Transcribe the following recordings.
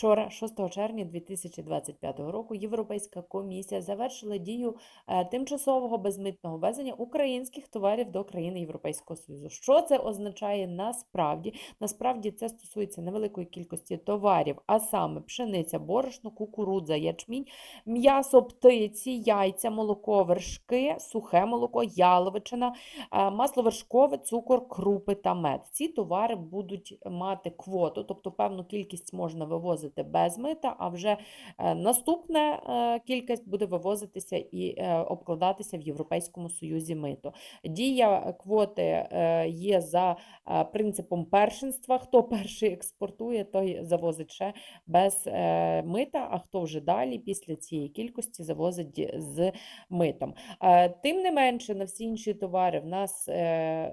Вчора, 6 червня 2025 року, Європейська комісія завершила дію е, тимчасового безмитного ввезення українських товарів до країн Європейського Союзу. Що це означає насправді? Насправді це стосується невеликої кількості товарів, а саме пшениця, борошно, кукурудза, ячмінь, м'ясо, птиці, яйця, молоко, вершки, сухе молоко, яловичина, е, масло вершкове, цукор, крупи та мед. Ці товари будуть мати квоту, тобто певну кількість можна вивозити без мита, а вже е, наступна е, кількість буде вивозитися і е, обкладатися в Європейському Союзі мито. Дія квоти є за принципом першинства. Хто перший експортує, той завозить ще без мита, а хто вже далі після цієї кількості завозить з митом. Тим не менше, на всі інші товари в нас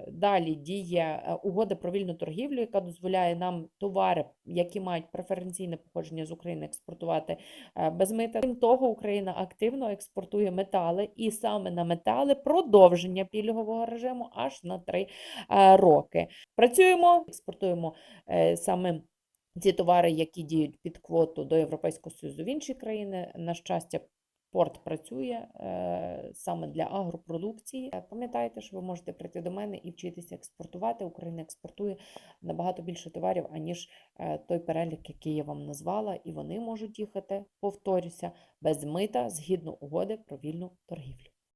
далі діє угода про вільну торгівлю, яка дозволяє нам товари, які мають преференційне походження з України, експортувати е, без мита. Крім того, Україна активно експортує метали, і саме на метали продовження пільгового режиму аж на три е, роки. Працюємо, експортуємо е, саме. Ці товари, які діють під квоту до Європейського Союзу в інші країни, на щастя, порт працює е, саме для агропродукції. Е, Пам'ятайте, що ви можете прийти до мене і вчитися експортувати. Україна експортує набагато більше товарів, аніж е, той перелік, який я вам назвала, і вони можуть їхати, повторюся, без мита згідно угоди про вільну торгівлю.